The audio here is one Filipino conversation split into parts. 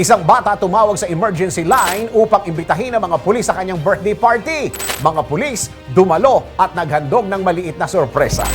Isang bata tumawag sa emergency line upang imbitahin ang mga pulis sa kanyang birthday party. Mga pulis dumalo at naghandog ng maliit na sorpresa.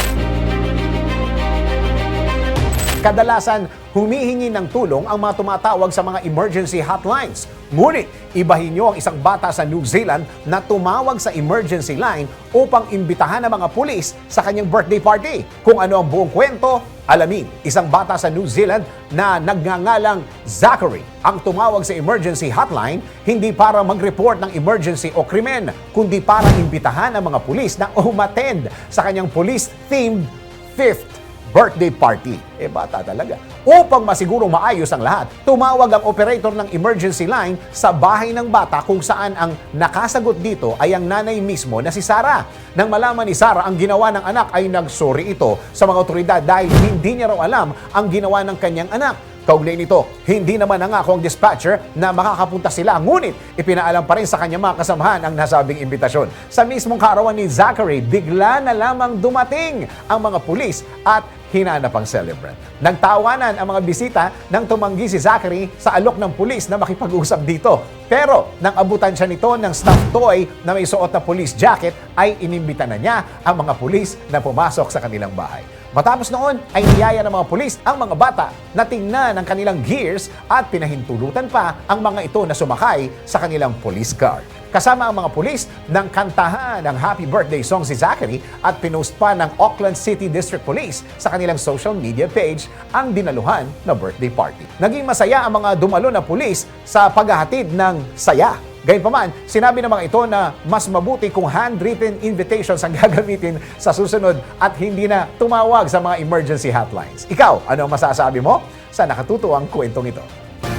Kadalasan, humihingi ng tulong ang mga tumatawag sa mga emergency hotlines. Ngunit, ibahin niyo ang isang bata sa New Zealand na tumawag sa emergency line upang imbitahan ang mga pulis sa kanyang birthday party. Kung ano ang buong kwento, alamin. Isang bata sa New Zealand na nagngangalang Zachary ang tumawag sa emergency hotline hindi para mag-report ng emergency o krimen, kundi para imbitahan ang mga pulis na umattend sa kanyang police-themed fifth birthday party. Eh bata talaga. Upang masigurong maayos ang lahat, tumawag ang operator ng emergency line sa bahay ng bata kung saan ang nakasagot dito ay ang nanay mismo na si Sarah. Nang malaman ni Sarah ang ginawa ng anak ay nagsorry ito sa mga otoridad dahil hindi niya raw alam ang ginawa ng kanyang anak. Kaugnay nito, hindi naman nangako ang dispatcher na makakapunta sila. Ngunit, ipinaalam pa rin sa kanyang mga kasamahan ang nasabing imbitasyon. Sa mismong karawan ni Zachary, bigla na lamang dumating ang mga pulis at hinanap ang celebrant. Nagtawanan ang mga bisita nang tumanggi si Zachary sa alok ng pulis na makipag-usap dito. Pero nang abutan siya nito ng stuffed toy na may suot na police jacket, ay inimbita na niya ang mga pulis na pumasok sa kanilang bahay. Matapos noon ay niyaya ng mga pulis ang mga bata na tingnan ang kanilang gears at pinahintulutan pa ang mga ito na sumakay sa kanilang police car. Kasama ang mga pulis ng kantahan ng happy birthday song si Zachary at pinost pa ng Auckland City District Police sa kanilang social media page ang dinaluhan na birthday party. Naging masaya ang mga dumalo na pulis sa paghahatid ng saya Gayunpaman, sinabi ng mga ito na mas mabuti kung handwritten invitations ang gagamitin sa susunod at hindi na tumawag sa mga emergency hotlines. Ikaw, ano ang masasabi mo sa nakatutuwang kwentong ito?